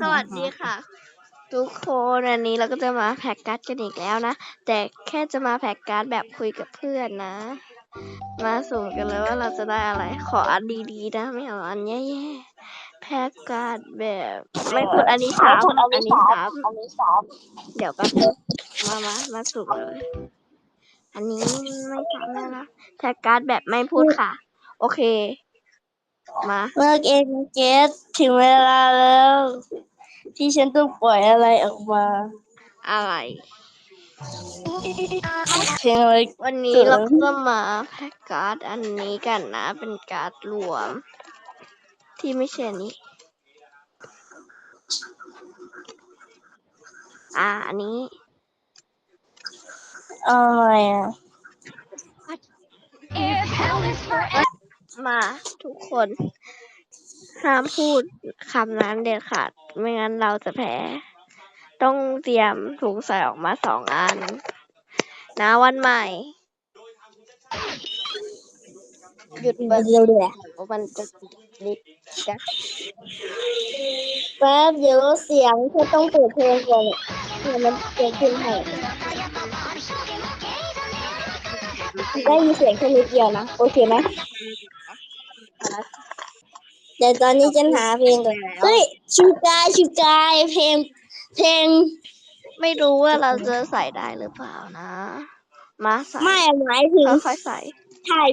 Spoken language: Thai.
สวัสดีค่ะ ทุกคนวันนี้เราก็จะมาแพ็กการ์ดกันอีกแล้วนะ แต่แค่จะมาแพ็กการ์ดแบบคุยกับเพื่อนนะ มาสุ่มกันเลยว่าเราจะได้อะไร ขออันดีๆนะไม่เอาอันแย่ๆแพ็กการ์ดแบบ ไม่พูดอันนี้สามอันนี้สามอันนี้สามเดี๋ยวแป๊บนึงมามามาสุ่มเลย อันนี้ไม่สามแล้วนะแพ็กการ์ดแบบไม่พูดค่ะ โอเค มาเมื่อเองเกตถึงเวลาแล้ว ที่ฉันต้องปล่อยอะไรออกมา อะไรเพลงอะไรวันนี้เราก็มาแพ็กการ์ดอันนี้กันนะ เป็นการ์ดรวม ที่ไม่ใช่อันนี้อ่าอันนี้อะไรอะ มาทุกคน ห้ามพูดคำนั้นเด็ดขาด ไม่งั้นเราจะแพ้ ต้องเตรียมถุงใส่ออกมาสองอัน นะวันใหม่ หยุดเปิดเดียวเดียวมันจะลิกจะแป๊บเดี๋ยวเสียงเธอต้องเปิดเพลงก่อนเดี๋ยวมันเกิดขึ้นให้ได้ยินเสียงแค่นิดเดียวนะ โอเคไหม เดี๋ยวตอนนี้ฉันหาเพลงก่อนเฮ้ยชูกายชูกายเพลง เพลง ไม่รู้ว่าเราจะใส่ได้หรือเปล่านะ มาใส่ไม่หมายถึงค่อยๆใส่ ถ่าย